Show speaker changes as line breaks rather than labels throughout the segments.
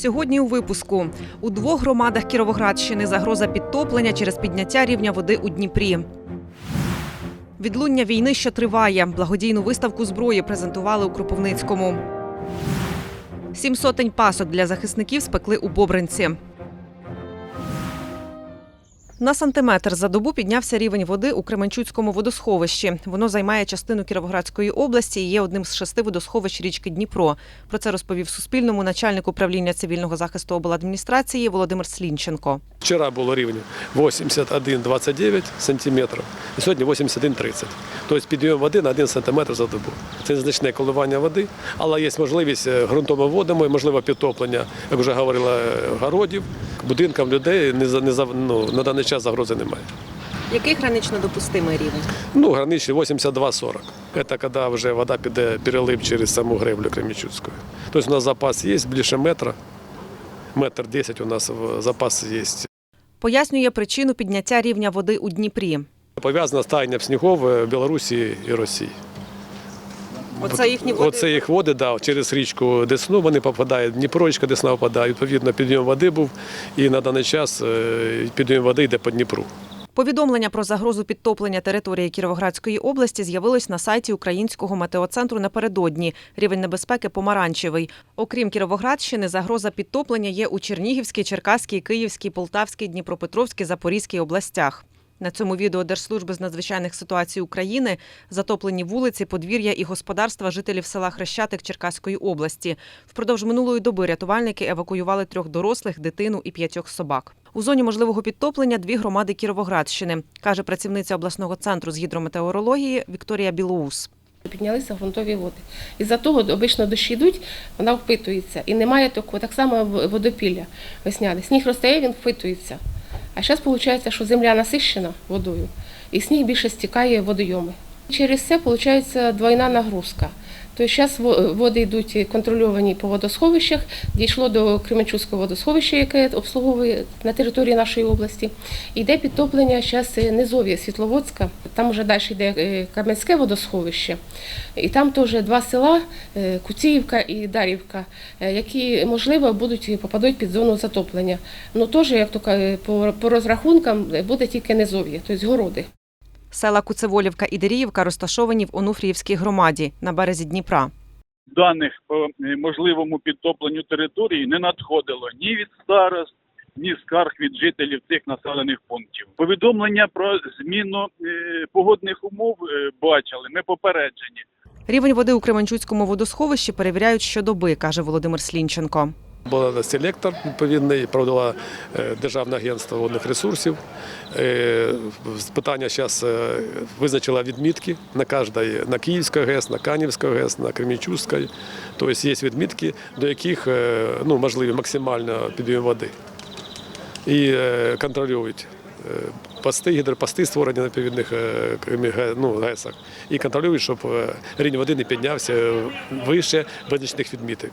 Сьогодні у випуску у двох громадах Кіровоградщини загроза підтоплення через підняття рівня води у Дніпрі. Відлуння війни, що триває. Благодійну виставку зброї презентували у Кропивницькому. Сім сотень пасок для захисників спекли у Бобринці. На сантиметр за добу піднявся рівень води у Кременчуцькому водосховищі. Воно займає частину Кіровоградської області і є одним з шести водосховищ річки Дніпро. Про це розповів Суспільному начальник управління цивільного захисту обладміністрації Володимир Слінченко.
Вчора було рівень 81,29 сантиметрів, і сьогодні 81,30. Тобто підйом води на 1 сантиметр за добу. Це незначне коливання води, але є можливість е, ґрунтовими водами, можливо, підтоплення, як вже говорила, е, городів, будинкам людей не за- ну, на даний час загрози немає.
Який гранично допустимий рівень?
Ну, граничний 82-40. Це коли вже вода піде перелив через саму греблю Кремічуцьку. Тобто у нас запас є більше метра. Метр 10 у нас запас є.
Пояснює причину підняття рівня води у Дніпрі.
Пов'язано з таянням снігов в Білорусі і Росії.
Оце їхні води.
Оце їх води да, через річку Десну вони попадають, Дніпро, річка Десна попадає. Відповідно, підйом води був, і на даний час е, підйом води йде по Дніпру.
Повідомлення про загрозу підтоплення території Кіровоградської області з'явилось на сайті Українського метеоцентру напередодні. Рівень небезпеки помаранчевий. Окрім Кіровоградщини, загроза підтоплення є у Чернігівській, Черкаській, Київській, Полтавській, Дніпропетровській, Запорізькій областях. На цьому відео Держслужби з надзвичайних ситуацій України затоплені вулиці, подвір'я і господарства жителів села Хрещатик Черкаської області. Впродовж минулої доби рятувальники евакуювали трьох дорослих, дитину і п'ятьох собак. У зоні можливого підтоплення дві громади Кіровоградщини, каже працівниця обласного центру з гідрометеорології Вікторія Білоус.
Піднялися ґрунтові води. І за того обично дощі йдуть, вона впитується. І немає такого, так само водопілля весняне. Сніг розтає, він впитується. А зараз виходить, що земля насищена водою, і сніг більше стікає в водойоми. Через це виходить двойна нагрузка. Тобто зараз води йдуть контрольовані по водосховищах, дійшло до Кременчуцького водосховища, яке обслуговує на території нашої області. Йде підтоплення зараз низов'я Світловодська, там вже далі йде е, Кам'янське водосховище. І там теж два села е, Куціївка і Дарівка, е, які, можливо, будуть попадуть під зону затоплення. Ну теж, як то по розрахункам буде тільки низов'я, тобто городи.
Села Куцеволівка і Деріївка розташовані в Онуфріївській громаді на березі Дніпра.
даних по е, можливому підтопленню території не надходило ні від старост, ні скарг від жителів цих населених пунктів. Повідомлення про зміну е, погодних умов е, бачили. Ми попереджені.
Рівень води у Кременчуцькому водосховищі перевіряють щодоби, каже Володимир Слінченко.
Був селектор відповідний, проводила е, Державне агентство водних ресурсів. Е, Питання зараз визначила відмітки на кожній, на Київській ГЕС, на Канівській ГЕС, на Кремічуській. Тобто є відмітки, до яких е, ну, можливі максимально підйом води. І е, контролюють е, пости, гідропости створені на е, ну, ГЕСах. І контролюють, щоб е, рівень води не піднявся вище визначених відміток.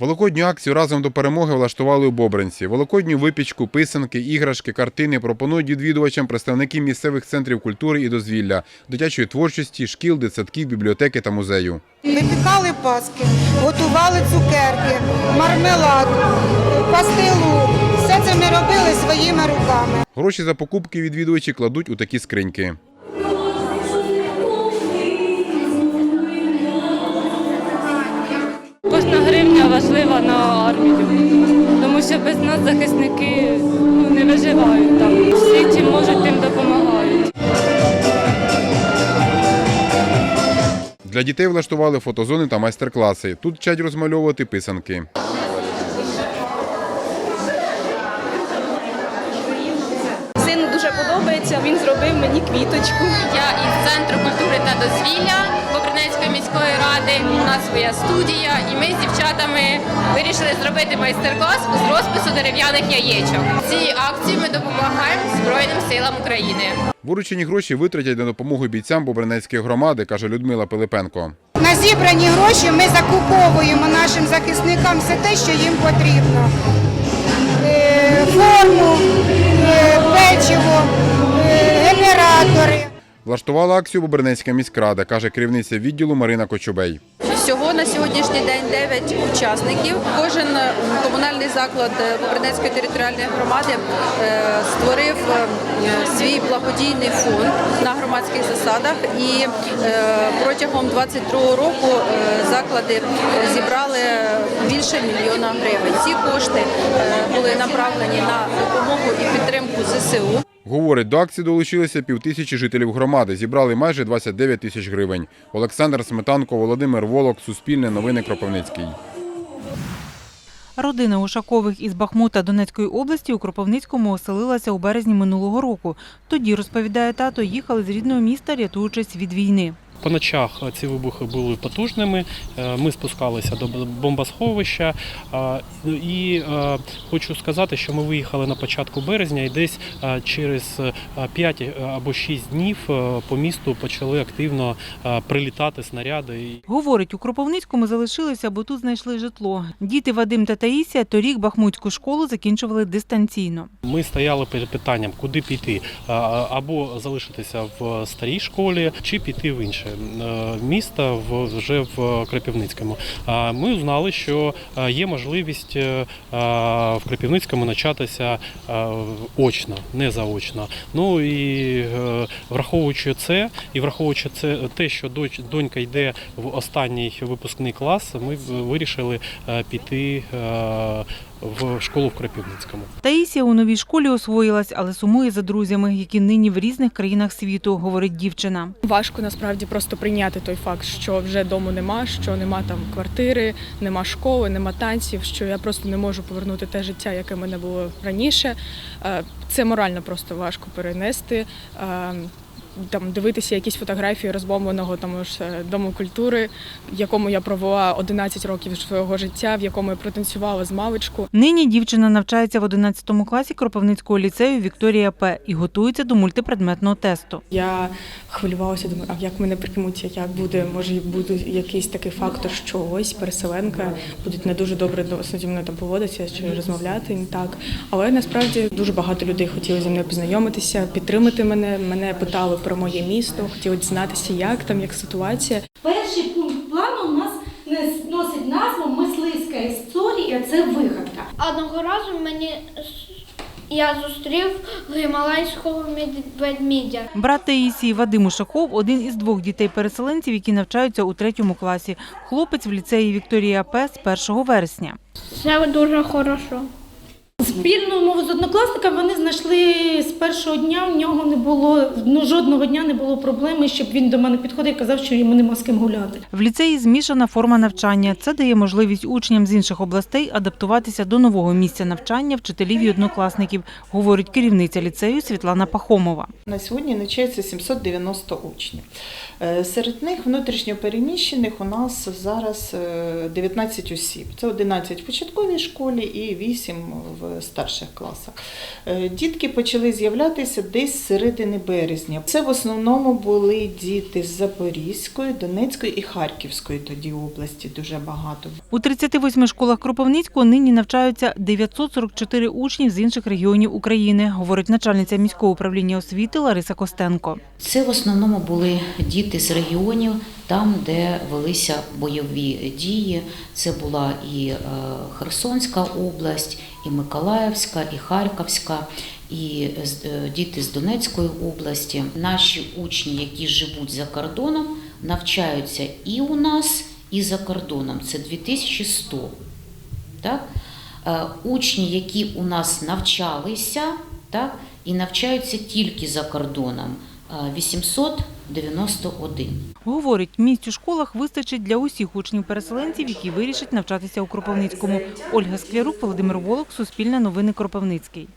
Великодню акцію разом до перемоги влаштували у Бобринці. Великодню випічку, писанки, іграшки, картини пропонують відвідувачам представники місцевих центрів культури і дозвілля, дитячої творчості, шкіл, дитсадків, бібліотеки та музею.
Випікали паски, готували цукерки, мармелад, пастилу. Все це ми робили своїми руками.
Гроші за покупки відвідувачі кладуть у такі скриньки.
Важлива на армію, тому що без нас захисники ну, не виживають там. Всі чим можуть, тим допомагають.
Для дітей влаштували фотозони та майстер-класи. Тут вчать розмальовувати писанки.
Сину дуже подобається, він зробив мені квіточку.
Я із центру культури та дозвілля міської. У нас своя студія, і ми з дівчатами вирішили зробити майстер-клас з розпису дерев'яних яєчок. Цією акцією ми допомагаємо Збройним силам України.
Виручені гроші витратять на допомогу бійцям Бобринецької громади, каже Людмила Пилипенко.
На зібрані гроші ми закуповуємо нашим захисникам все те, що їм потрібно. Е, Форму, е, печиво, е, генератори.
Влаштувала акцію Бобринецька міськрада, каже керівниця відділу Марина Кочубей.
Всього на сьогоднішній день 9 учасників. Кожен е, комунальний заклад е, Бобринецької територіальної громади е, створив свій благодійний фонд на громадських засадах. І протягом 22 року заклади зібрали більше мільйона гривень. Ці кошти були направлені на допомогу і підтримку ЗСУ.
Говорить, до акції долучилися півтисячі жителів громади, зібрали майже 29 тисяч гривень. Олександр Сметанко, Володимир Волок, Суспільне новини Кропивницький.
Родина Ушакових із Бахмута Донецької області у Кропивницькому оселилася у березні минулого року. Тоді, розповідає тато, їхали з рідного міста, рятуючись від війни.
По ночах ці вибухи були потужними. Е, Ми спускалися до бомбосховища. Е, І е, хочу сказати, що ми виїхали на початку березня і десь е, через 5 або 6 днів е, по місту почали активно е, прилітати снаряди.
Говорить, у Кропивницькому залишилися, бо тут знайшли житло. Діти Вадим та Таїсія торік Бахмутську школу закінчували дистанційно.
Ми стояли перед питанням, куди піти, Е, або залишитися в старій школі, чи піти в інше е, місто вже в Кропивницькому. А Ми узнали, що е, є можливість е, в Кропивницькому навчатися е, очно, не заочно. Ну і враховуючи це, і враховуючи це те, що донька йде в останній випускний клас, ми вирішили піти в школу в Кропивницькому.
Таїсія у новій школі освоїлась, але сумує за друзями, які нині в різних країнах світу, говорить дівчина.
Важко насправді просто прийняти той факт, що вже дому нема, що нема там квартири, нема школи, нема танців, що я просто не можу повернути те життя, яке в мене було раніше. Е, Це морально просто важко перенести. Там дивитися якісь фотографії розбомбленого тому ж е, дому культури, в якому я провела 11 років свого життя, в якому я протанцювала з маличку.
Нині дівчина навчається в 11 класі Кропивницького ліцею Вікторія П. і готується до мультипредметного тесту.
Я хвилювалася, думаю, а як мене приймуться, як буде, може буде якийсь такий фактор, що ось переселенка будуть не дуже добре до- зі мною там поводитися чи розмовляти не так. Але насправді дуже багато людей хотіли зі мною познайомитися, підтримати мене. Мене питали про моє місто, хотіли дізнатися, як там, як ситуація.
Перший пункт плану у нас носить назву Мисливська історія. Це вигадка.
Одного разу мені я зустрів гімалайського ведмідя.
Брат Таїсії Вадим Ушаков – один із двох дітей-переселенців, які навчаються у третьому класі. Хлопець в ліцеї Вікторія П. з 1 вересня.
Це дуже хорошо.
Спільну мову з однокласниками вони знайшли з першого дня. В нього не було ну жодного дня не було проблеми, щоб він до мене підходив і казав, що йому нема з ким гуляти.
В ліцеї змішана форма навчання. Це дає можливість учням з інших областей адаптуватися до нового місця навчання вчителів і однокласників, говорить керівниця ліцею Світлана Пахомова.
На сьогодні навчається 790 учнів. Е, Серед них внутрішньо переміщених у нас зараз е, 19 осіб. Це 11 в початковій школі і 8 в старших класах. Е, Дітки почали з'являтися десь з середини березня. Це в основному були діти з Запорізької, Донецької і Харківської тоді області дуже багато.
У 38 школах Кропивницького нині навчаються 944 учнів з інших регіонів України, говорить начальниця міського управління освіти Лариса Костенко.
Це в основному були діти діти з регіонів, там, де велися бойові дії. Це була і е, Херсонська область, і Миколаївська, і Харківська, і е, е, діти з Донецької області. Наші учні, які живуть за кордоном, навчаються і у нас, і за кордоном. Це 2100. Так? Учні, які у нас навчалися, так і навчаються тільки за кордоном 800 91.
Говорить, місць у школах вистачить для усіх учнів-переселенців, які вирішать навчатися у Кропивницькому. Ольга Склярук, Володимир Волок, Суспільне новини, Кропивницький.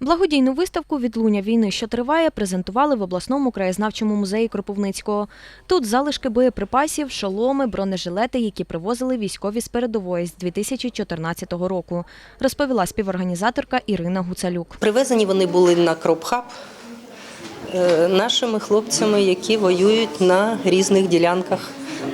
Благодійну виставку Відлуння війни, що триває, презентували в обласному краєзнавчому музеї Кропивницького. Тут залишки боєприпасів, шоломи, бронежилети, які привозили військові з передової з 2014 року, розповіла співорганізаторка Ірина Гуцалюк.
Привезені вони були на Кропхаб нашими хлопцями, які воюють на різних ділянках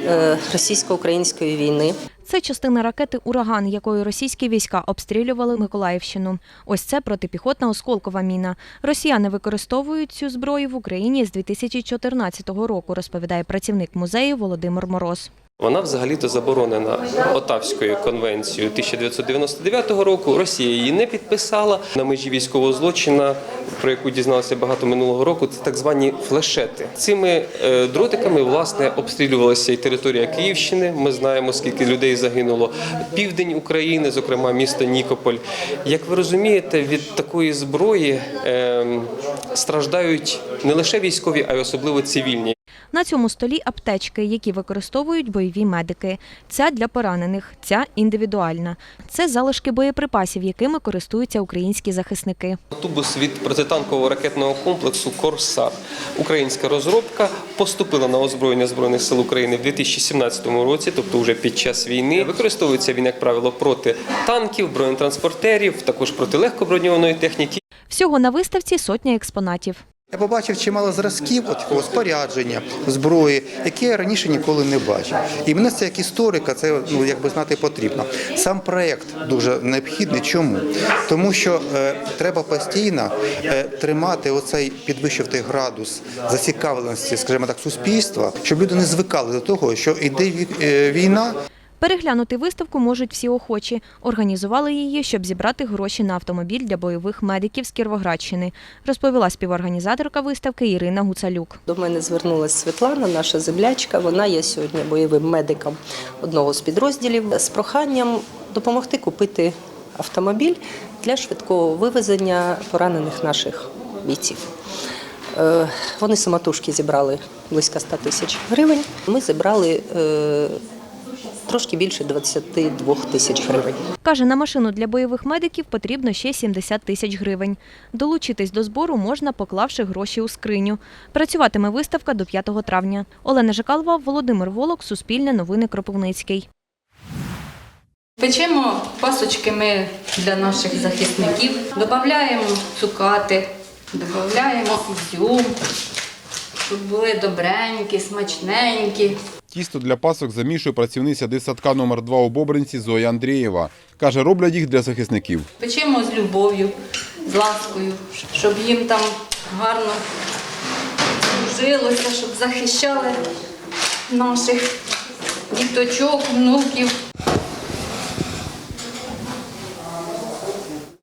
е, російсько-української війни.
Це частина ракети Ураган, якою російські війська обстрілювали Миколаївщину. Ось це протипіхотна осколкова міна. Росіяни використовують цю зброю в Україні з 2014 року, розповідає працівник музею Володимир Мороз.
Вона взагалі-то заборонена Отавською конвенцією 1999 року. Росія її не підписала на межі військового злочина, про яку дізналося багато минулого року. Це так звані флешети. Цими е, дротиками власне обстрілювалася і територія Київщини. Ми знаємо, скільки людей загинуло. Південь України, зокрема місто Нікополь. Як ви розумієте, від такої зброї е, страждають не лише військові, а й особливо цивільні.
На цьому столі аптечки, які використовують бойові медики. Ця для поранених, ця індивідуальна. Це залишки боєприпасів, якими користуються українські захисники.
Тубус від протитанкового ракетного комплексу Корсар. Українська розробка поступила на озброєння Збройних сил України в 2017 році, тобто вже під час війни. Використовується він, як правило, проти танків, бронетранспортерів, також проти легкоброньованої техніки.
Всього на виставці сотня експонатів.
Я побачив чимало зразків от такого спорядження, зброї, які я раніше ніколи не бачив. І мене це як історика, це ну якби знати потрібно. Сам проект дуже необхідний. Чому? Тому що е, треба постійно е, тримати оцей підвищити градус зацікавленості, скажімо так, суспільства, щоб люди не звикали до того, що йде е, війна.
Переглянути виставку можуть всі охочі. Організували її, щоб зібрати гроші на автомобіль для бойових медиків з Кіровоградщини, розповіла співорганізаторка виставки Ірина Гуцалюк.
До мене звернулася Світлана, наша землячка. Вона є сьогодні бойовим медиком одного з підрозділів з проханням допомогти купити автомобіль для швидкого вивезення поранених наших бійців. Е, Вони самотужки зібрали близько 100 тисяч гривень. Ми зібрали е, трошки більше 22 тисяч гривень.
Каже, на машину для бойових медиків потрібно ще 70 тисяч гривень. Долучитись до збору можна, поклавши гроші у скриню. Працюватиме виставка до 5 травня. Олена Жикалова, Володимир Волок, Суспільне новини Кропивницький.
Печемо пасочки ми для наших захисників, додаємо цукати, додаємо ізюм, щоб були добренькі, смачненькі.
Тісто для пасок замішує працівниця дитсадка номер 2 у Бобринці Зоя Андрієва. Каже, роблять їх для захисників.
Печемо з любов'ю, з ласкою, щоб їм там гарно служилося, щоб захищали наших діточок, внуків.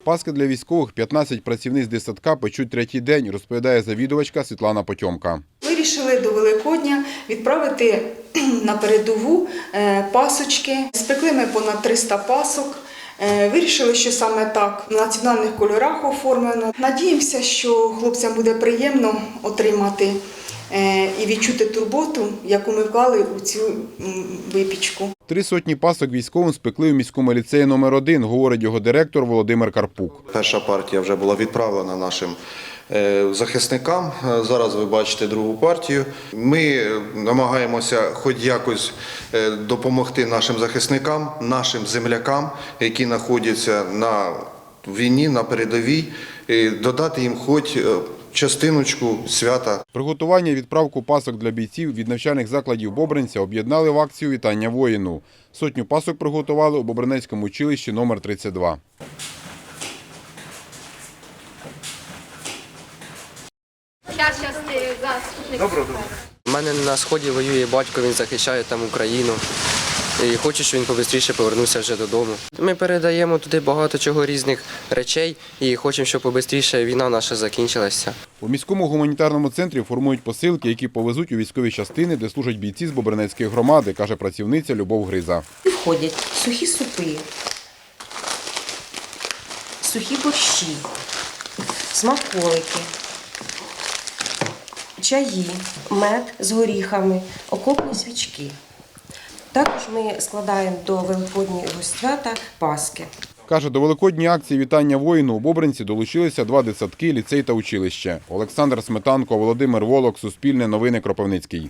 Паски для військових 15 працівниць дитсадка печуть третій день, розповідає завідувачка Світлана Потьомка.
Вирішили до Великодня відправити на передову е, пасочки. Спекли ми понад 300 пасок. Е, Вирішили, що саме так в національних кольорах оформлено. Надіємося, що хлопцям буде приємно отримати е, і відчути турботу, яку ми вклали у цю випічку.
Три сотні пасок військовим спекли у міському ліцеї номер 1 говорить його директор Володимир Карпук.
Перша партія вже була відправлена нашим захисникам. Е, Зараз ви бачите другу партію. Ми е, намагаємося хоч якось е, допомогти нашим захисникам, нашим землякам, які знаходяться на війні, на передовій, додати їм хоч е, частиночку свята.
Приготування відправку пасок для бійців від навчальних закладів Бобринця об'єднали в акцію Вітання воїну. Сотню пасок приготували у Бобринецькому училищі номер 32.
Зараз, заступник.
У мене на сході воює батько, він захищає там Україну. І хочу, щоб він побистріше повернувся вже додому. Ми передаємо туди багато чого різних речей і хочемо, щоб побистріше війна наша закінчилася.
У міському гуманітарному центрі формують посилки, які повезуть у військові частини, де служать бійці з Бобринецької громади, каже працівниця Любов Гриза.
Входять сухі супи, сухі борщі, смаколики, чаї, мед з горіхами, окопні свічки. Також ми складаємо до Великоднього свята паски.
Каже, до великодній акції Вітання воїну у Бобринці долучилися два дитсадки, ліцей та училище. Олександр Сметанко, Володимир Волок, Суспільне новини Кропивницький.